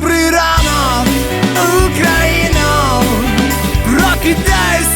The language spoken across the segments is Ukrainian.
Добрий ранок, Україно, прокидайся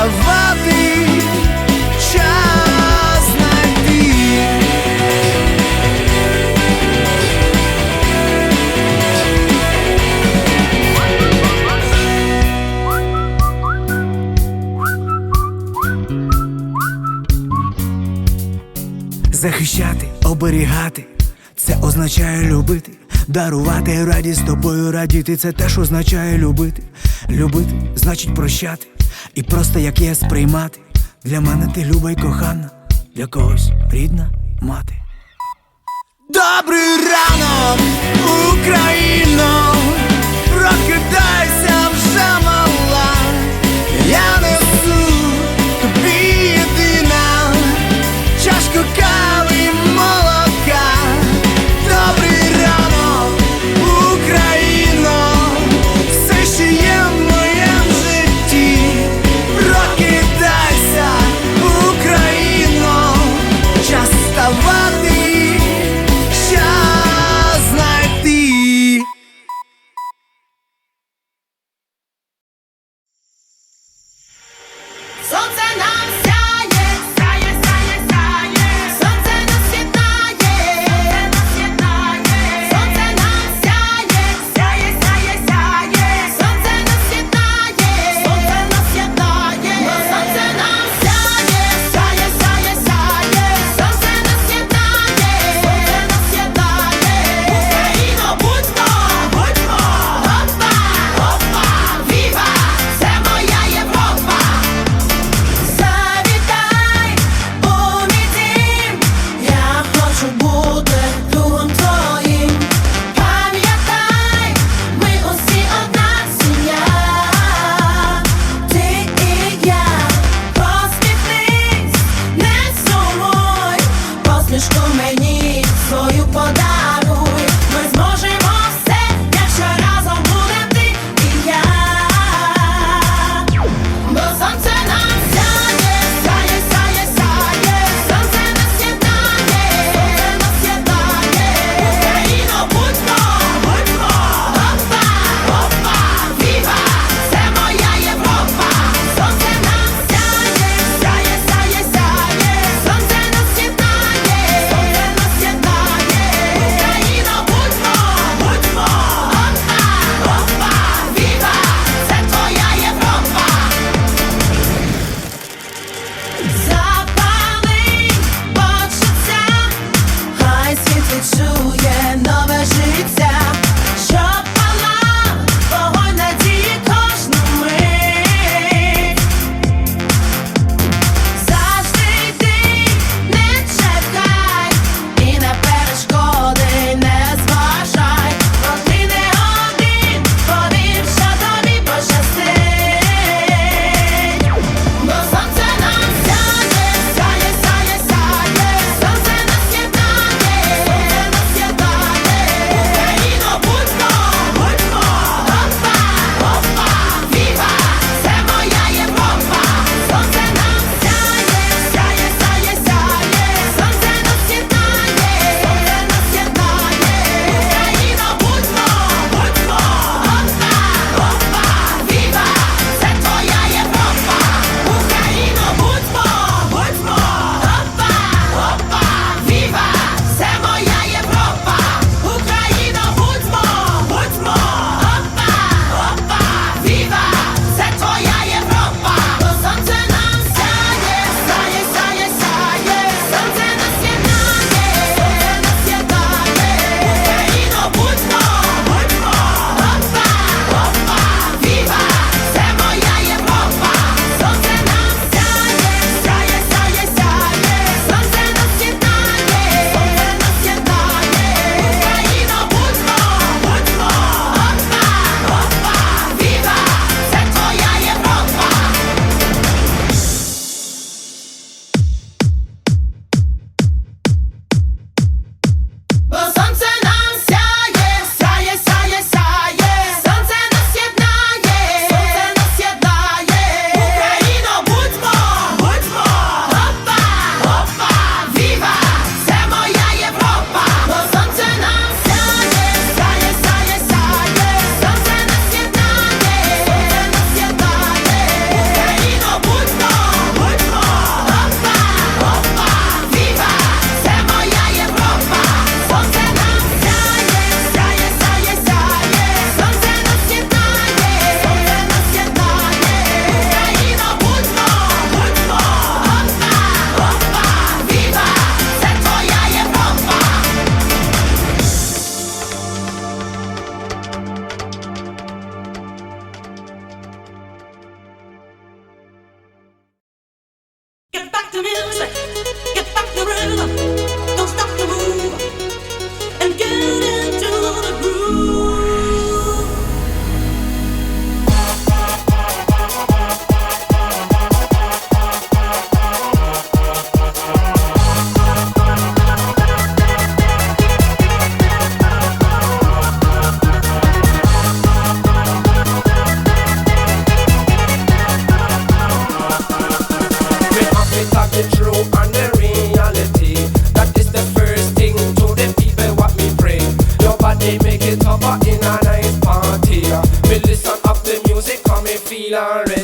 час ставати, час знайти. Захищати, оберігати, це означає любити, дарувати радість тобою радіти, це теж означає любити. Любити значить прощати, і просто як є сприймати. Для мене ти люба й кохана, для когось рідна мати. Добрий ранок, Україно, прокидайся вже мала, я music. Miller